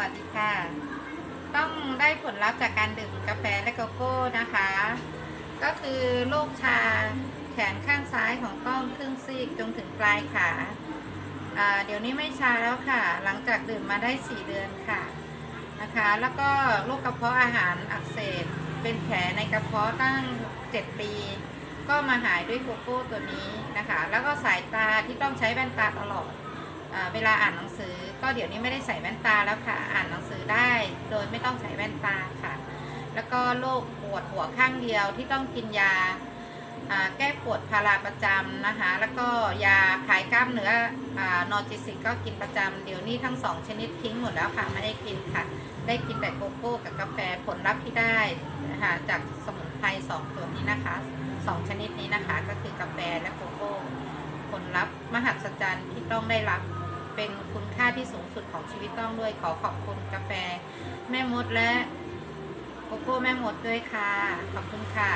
วัสดีค่ะ ต้องได้ผลลัพธ์จากการดื่มกาแฟและโกโก้นะคะ ก็คือโรคชาแขนข้างซ้ายของต้องครึ่งซีกจนถึงปลายขาเดี๋ยวนี้ไม่ชาแล้วค่ะ หลังจากดื่มมาได้4เดือนค่ะนะคะ แล้วก็โรคกระเพาะอาหารอักเสบเป็นแผลในกระเพาะตั้ง7ปี ก็มาหายด้วยโกโก้ตัวนี้นะคะ แล้วก็สายตาที่ต้องใช้แว่นตาตลอด เวลาอ่านหนังสือ ก็เดี๋ยวนี้ไม่ได้ใส่แว่นตาแล้วค่ะ อ่านหนังสือได้ โดยไม่ต้องใส่แว่นตาค่ะ แล้วก็โรคปวดหัวข้างเดียวที่ต้องกินยาแก้ปวดพาราประจำนะคะ แล้วก็ยาคลายกล้ามเนื้ออนอร์จิสิกก็กินประจำเดี๋ยวนี้ทั้งสองชนิดทิ้งหมดแล้วค่ะ ไม่ได้กินค่ะ ได้กินแต่โกโก้กับกาแฟผลลัพธ์ที่ได้นะคะจากสมุนไพรสองตัวนี้นะคะสองชนิดนี้นะคะ ก็คือกาแฟและโกโก้ผลลัพธ์มหัศจรรย์ที่ต้องได้รับ เป็นคุณค่าที่สูงสุดของชีวิตต้องด้วยขอขอบคุณกาแฟ แม่มดและโกโก้แม่มดด้วยค่ะ ขอบคุณค่ะ